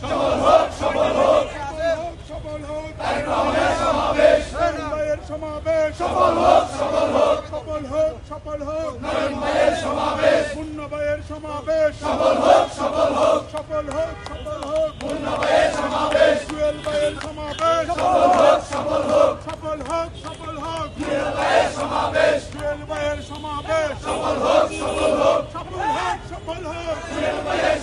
সফল হোক সফল হোক সফল হোক সমাবেশ। সফল হোক সফল হোক সফল হোক সফল হোক সমাবেশ সফল হোক সফল হোক সফল হোক পূর্ণ ভাইয়ের সমাবেশ জুয়েল ভাইয়ের সমাবেশ সফল হোক সফল হোক সফল হোক সফল হোক জুয়েল ভাইয়ের সমাবেশ জুয়েল ভাইয়ের সমাবেশ সফল হোক সফল হোক সফল হোক সফল হোক জুয়েল ভাইয়ের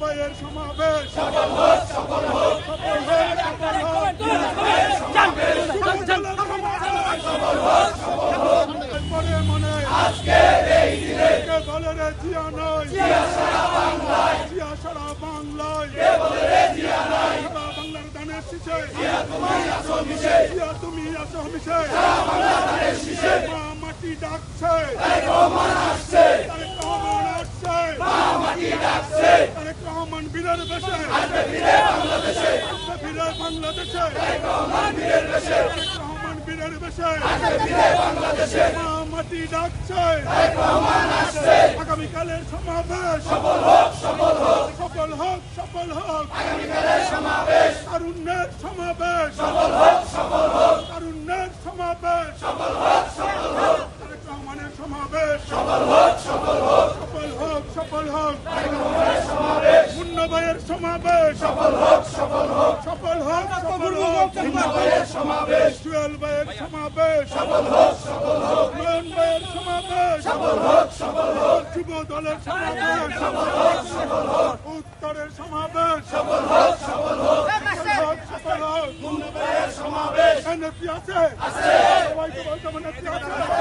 ভাইয়ের সমাবেশ সফল হোক সফল হোক সফল হোক সফল হোক সফল হোক সফল হোক মনে মনে আজকে এই দিনে কে বলে রে জিয়া নয় জিয়া সারা বাংলায় জিয়া সারা বাংলায় কে বলে রে জিয়া নয় সারা বাংলার দানের শীষে জিয়া তুমি আসো মিশে জিয়া তুমি আসো মিশে সারা বাংলার দানের শীষে মা মাটি ডাকছে রহমান আসছে তারেক রহমান আসছে মা মাটি ডাকছে তারেক বেশে আসবে ফিরে বাংলাদেশে আসবে ফিরে বাংলাদেশে রহমান বীরের বেশে রহমান বীরের বেশে আসবে ফিরে বাংলাদেশে মা মাটি ডাকছে রহমান আসছে আগামীকালের সমাবেশ। সফল হোক সফল হোক সফল হোক সফল হোক আগামীকালের সমাবেশ তারুণ্যের সমাবেশ সফল হোক সফল হোক তারুণ্যের সমাবেশ সফল হোক সফল হোক রহমানের সমাবেশ সফল হোক সফল হোক সফল হোক সফল হোক ভাইয়ের সমাবেশ। সফল হোক সফল হোক। সফল হোক সফল হোক। মুন্না ভাইয়ের সমাবেশ। জুয়েল ভাইয়ের সমাবেশ। সফল হোক সফল হোক। নয়ন ভাইয়ের সমাবেশ। সফল হোক সফল হোক। যুব দলের সমাবেশ। সফল হোক সফল হোক। উত্তরের সমাবেশ। সফল হোক সফল হোক। সফল হোক মুন্না ভাইয়ের সমাবেশ। আছে। আছে। সবাইকে বলতে এনএসি আছে।